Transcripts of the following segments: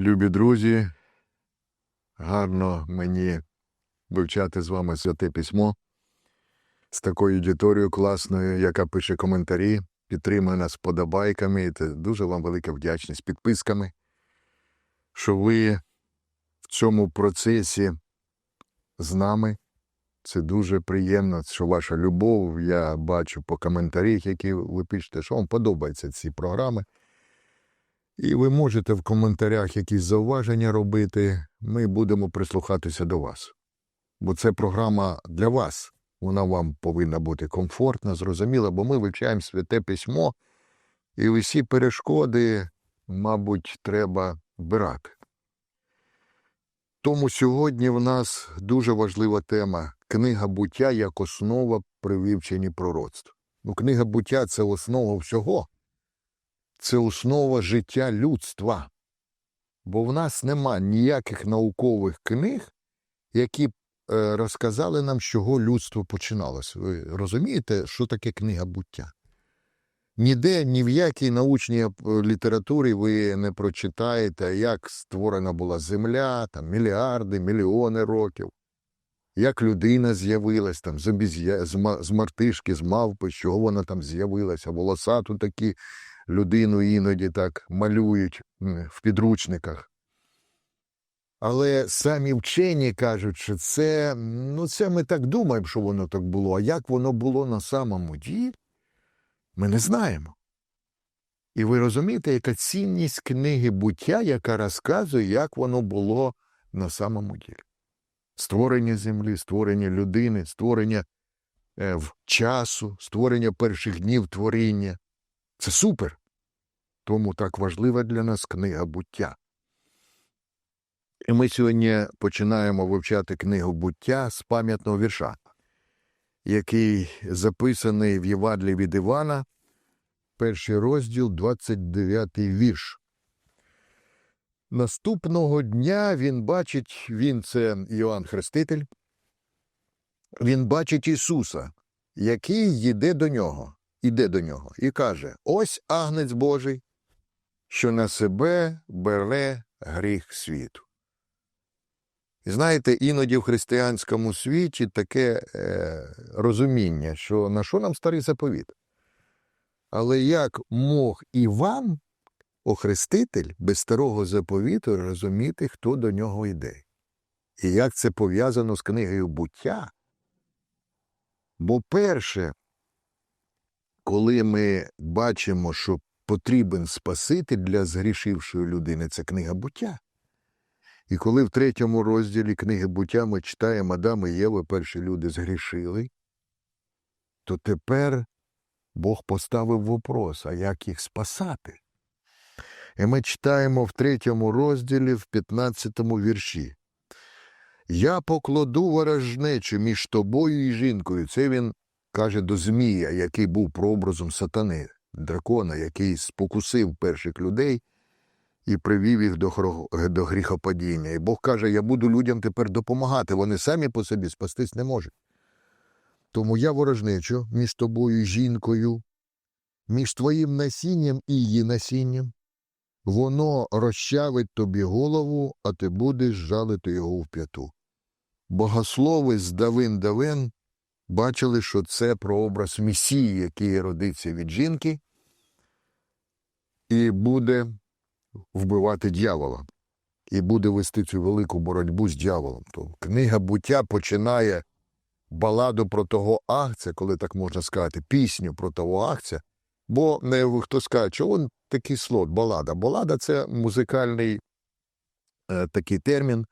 любі друзі. Гарно мені вивчати з вами святе письмо з такою аудиторією класною, яка пише коментарі, підтримує нас подобайками. Це дуже вам велика вдячність підписками, що ви в цьому процесі з нами. Це дуже приємно, що ваша любов. Я бачу по коментарях, які ви пишете, що вам подобаються ці програми. І ви можете в коментарях якісь зауваження робити. Ми будемо прислухатися до вас. Бо це програма для вас. Вона вам повинна бути комфортна, зрозуміла, бо ми вивчаємо святе письмо, і усі перешкоди, мабуть, треба вбирати. Тому сьогодні в нас дуже важлива тема книга буття як основа при вивченні пророцтв. Ну, книга буття це основа всього це основа життя людства. Бо в нас нема ніяких наукових книг, які б е, розказали нам, з чого людство починалося. Ви розумієте, що таке книга буття? Ніде, ні в якій научній е, літературі ви не прочитаєте, як створена була земля, там мільярди, мільйони років, як людина з'явилась там з, обіз'я... з мартишки, з мавпи, з чого вона там з'явилася, волосату такі людину іноді так малюють в підручниках. Але самі вчені кажуть, що це, ну, це ми так думаємо, що воно так було. А як воно було на самому ділі, ми не знаємо. І ви розумієте, яка цінність книги буття, яка розказує, як воно було на самому ділі. Створення землі, створення людини, створення е, часу, створення перших днів творіння. Це супер. Тому так важлива для нас книга буття. І ми сьогодні починаємо вивчати книгу буття з пам'ятного вірша, який записаний в Євадлі від Івана, перший розділ, 29 вірш. Наступного дня він бачить, він це Іоанн Хреститель, він бачить Ісуса, який йде до нього іде до нього і каже: Ось агнець Божий, що на себе бере гріх світу. І знаєте, іноді в християнському світі таке е, розуміння, що на що нам старий заповіт? Але як мог Іван, охреститель, без старого заповіту розуміти, хто до нього йде? І як це пов'язано з книгою буття? Бо перше, коли ми бачимо, що потрібен Спаситель для згрішившої людини, це книга буття. І коли в третьому розділі книги буття ми читаємо Адам і Єва, перші люди згрішили, то тепер Бог поставив вопрос, а як їх спасати? І ми читаємо в третьому розділі, в 15 вірші. Я покладу ворожнечу між тобою і жінкою. Це він каже до Змія, який був прообразом сатани, дракона, який спокусив перших людей і привів їх до, до гріхопадіння. І Бог каже: Я буду людям тепер допомагати, вони самі по собі спастись не можуть. Тому я ворожнечу між тобою жінкою, між твоїм насінням і її насінням. Воно розчавить тобі голову, а ти будеш жалити його в п'яту. Богослови з давин давен бачили, що це прообраз Месії, який родиться від жінки, і буде вбивати дьявола, і буде вести цю велику боротьбу з дьяволом. То книга буття починає баладу про того агця, коли так можна сказати, пісню про того агця. Бо не хто скаже, чого він такий слот, балада. Балада це музикальний е, такий термін,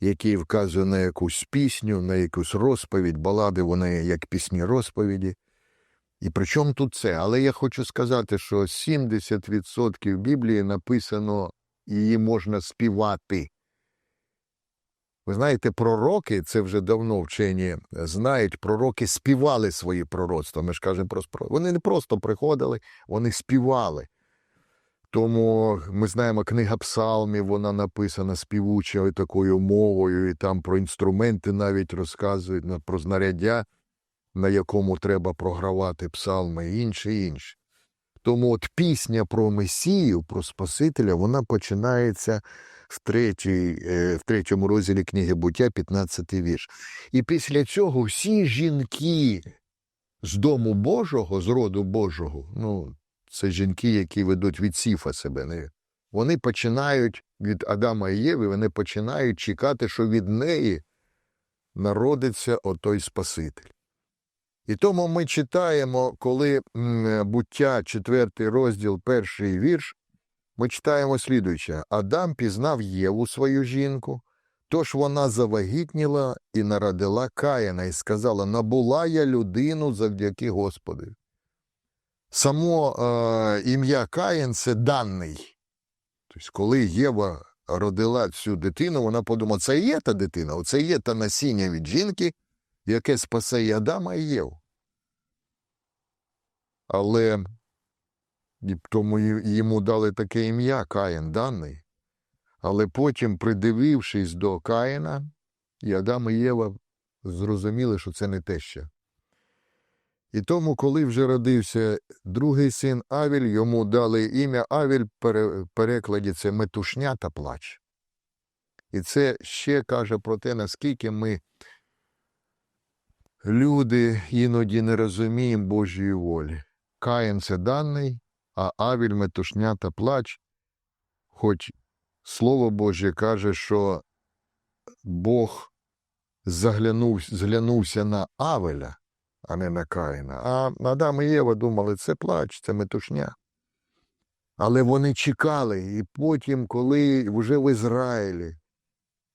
який вказує на якусь пісню, на якусь розповідь. Балади вони як пісні розповіді. І при чому тут це? Але я хочу сказати, що 70% Біблії написано, її можна співати. Ви знаєте, пророки, це вже давно вчені знають, пророки співали свої пророцтва. Ми ж кажемо про спро- Вони не просто приходили, вони співали. Тому ми знаємо, книга псалмів, вона написана співучою такою мовою, і там про інструменти навіть розказують про знаряддя, на якому треба програвати псалми і інше, інше. Тому от пісня про Месію, про Спасителя, вона починається в, третій, е, в третьому розділі книги буття, 15 вірш. І після цього всі жінки з дому Божого, з роду Божого, ну, це жінки, які ведуть від Сіфа себе. Вони починають від Адама і Єви, вони починають чекати, що від неї народиться отой Спаситель. І тому ми читаємо, коли буття, четвертий розділ, перший вірш, ми читаємо слідуюче. Адам пізнав Єву свою жінку, тож вона завагітніла і народила Каїна, і сказала: Набула я людину завдяки Господу. Само е, ім'я Каїн це даний. Тобто, коли Єва родила цю дитину, вона подумала, це є та дитина, оце є та насіння від жінки, яке спасе і Адама і Єву. Але і тому йому дали таке ім'я Каїн даний. Але потім, придивившись до Каїна, і Адам і Єва зрозуміли, що це не теща. І тому, коли вже родився другий син Авіль, йому дали ім'я Авіль, в перекладі це метушня та плач. І це ще каже про те, наскільки ми, люди, іноді не розуміємо Божої волі. Каїн це даний, а Авіль метушня та плач, хоч Слово Боже каже, що Бог заглянув, зглянувся на Авеля, а не на Каїна. А Адам і Єва думали, це плач, це метушня. Але вони чекали, і потім, коли вже в Ізраїлі,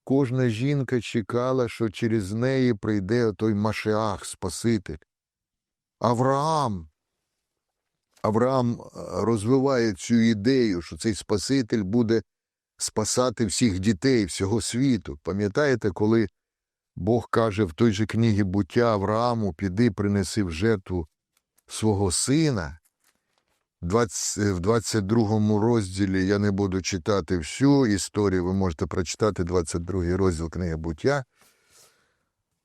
кожна жінка чекала, що через неї прийде той Машеах, Спаситель. Авраам. Авраам е, розвиває цю ідею, що цей Спаситель буде спасати всіх дітей, всього світу. Пам'ятаєте, коли Бог каже в той же книгі буття Аврааму, піди, принеси в жертву свого сина. 20, в 22 розділі я не буду читати всю історію, ви можете прочитати 22 розділ книги буття.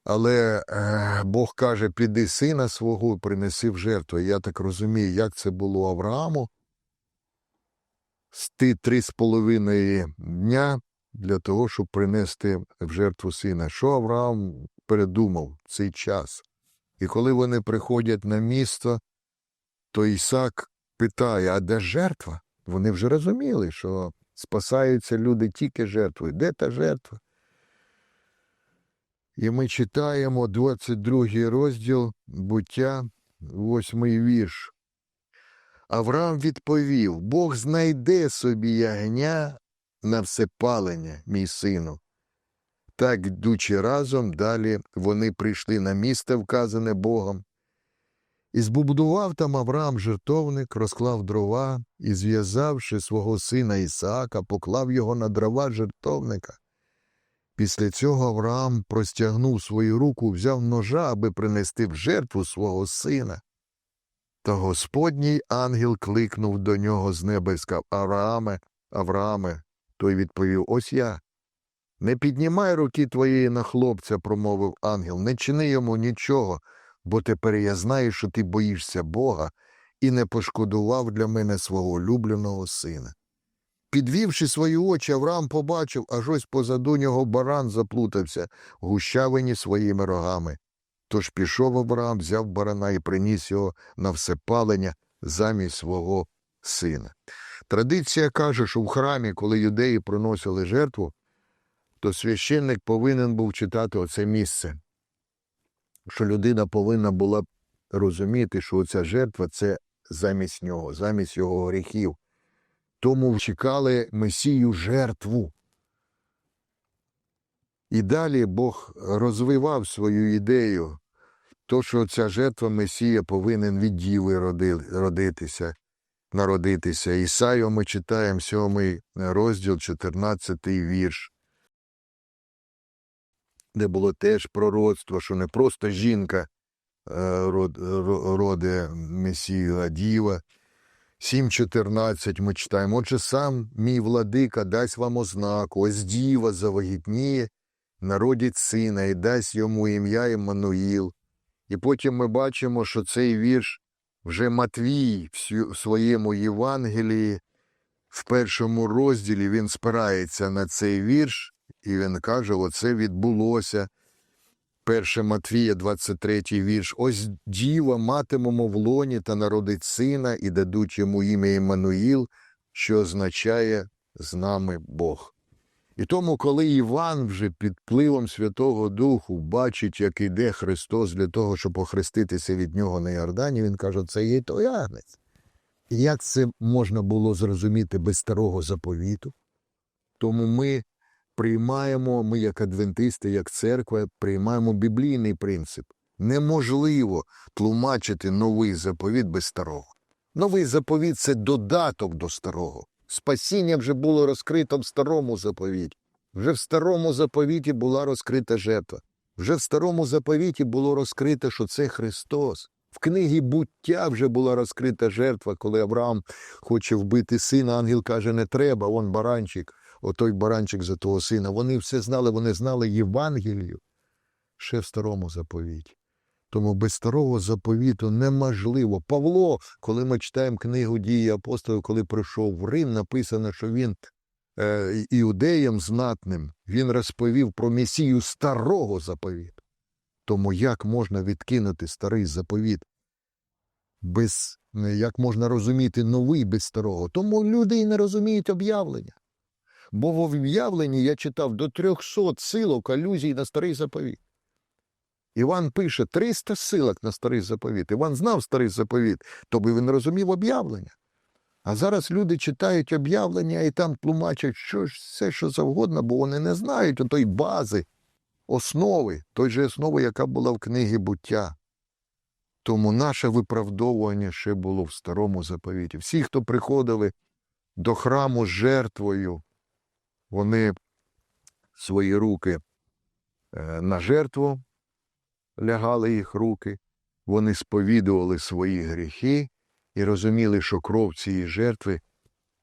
Але е, Бог каже, піди сина свого, принеси в жертву. Я так розумію, як це було Аврааму. Сти три з половиною дня для того, щоб принести в жертву сина. Що Авраам передумав цей час? І коли вони приходять на місто, то Ісак питає, а де жертва? Вони вже розуміли, що спасаються люди тільки жертвою. Де та жертва? І ми читаємо 22 розділ буття, 8 вірш. Авраам відповів: Бог знайде собі ягня на всепалення, мій сину. Так, йдучи разом, далі вони прийшли на місце, вказане Богом. І збудував там Авраам жертовник, розклав дрова і, зв'язавши свого сина Ісаака, поклав його на дрова жертовника. Після цього Авраам простягнув свою руку, взяв ножа, аби принести в жертву свого сина. Та Господній ангел кликнув до нього з неба і сказав Аврааме, Аврааме. Той відповів Ось я. Не піднімай руки твоєї на хлопця, промовив ангел, не чини йому нічого, бо тепер я знаю, що ти боїшся Бога і не пошкодував для мене свого улюбленого сина. Підвівши свої очі, Авраам побачив, аж ось позаду нього баран заплутався в гущавині своїми рогами. Тож пішов Авраам, взяв барана і приніс його на всепалення замість свого сина. Традиція каже, що в храмі, коли юдеї приносили жертву, то священник повинен був читати оце місце, що людина повинна була розуміти, що оця жертва це замість нього, замість його гріхів. Тому чекали Месію жертву. І далі Бог розвивав свою ідею, то, що ця жертва Месія повинен від діви родитися, народитися. Ісаю ми читаємо 7 розділ, 14 вірш, де було теж пророцтво, що не просто жінка е, род- роде Месію, а діва. 7.14 ми читаємо. Отже, сам мій владика дасть вам ознаку, ось діва завагітніє, народить сина і дасть йому ім'я Іммануїл. І потім ми бачимо, що цей вірш вже Матвій в своєму Євангелії в першому розділі він спирається на цей вірш, і він каже: оце відбулося. 1 Матвія, 23 вірш. Ось діва матимемо в лоні та народить сина, і дадуть йому ім'я Іммануїл, що означає з нами Бог. І тому, коли Іван вже під впливом Святого Духу бачить, як іде Христос для того, щоб охреститися від нього на Йордані, він каже, це є той агнець. Як це можна було зрозуміти без старого заповіту? Тому ми приймаємо, ми, як адвентисти, як церква, приймаємо біблійний принцип. Неможливо тлумачити новий заповіт без старого. Новий заповіт це додаток до старого. Спасіння вже було розкрито в старому заповіті. Вже в старому заповіті була розкрита жертва. Вже в старому заповіті було розкрито, що це Христос. В книгі буття вже була розкрита жертва, коли Авраам хоче вбити сина, ангел каже, не треба, он баранчик, отой баранчик за того сина. Вони все знали, вони знали Євангелію ще в старому заповіті. Тому без старого заповіту неможливо. Павло, коли ми читаємо книгу дії апостолів, коли прийшов в Рим, написано, що він е, іудеям знатним, він розповів про месію старого заповіту. Тому як можна відкинути старий заповіт? Без, як можна розуміти новий без старого? Тому люди і не розуміють об'явлення. Бо в об'явленні я читав до 300 силок алюзій на старий заповіт. Іван пише 300 силок на старий заповіт. Іван знав старий заповіт, тобі він розумів об'явлення. А зараз люди читають об'явлення і там тлумачать що ж все, що завгодно, бо вони не знають отої бази, основи, той же основи, яка була в книгі буття. Тому наше виправдовування ще було в старому заповіті. Всі, хто приходили до храму з жертвою, вони свої руки е, на жертву лягали їх руки, вони сповідували свої гріхи і розуміли, що кров цієї жертви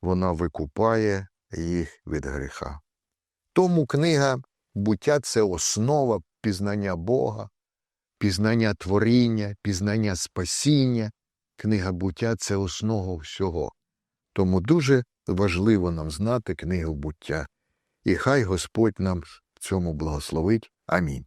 вона викупає їх від гріха. Тому книга буття це основа пізнання Бога, пізнання творіння, пізнання спасіння. Книга буття це основа всього. Тому дуже важливо нам знати книгу буття. І хай Господь нам в цьому благословить. Амінь.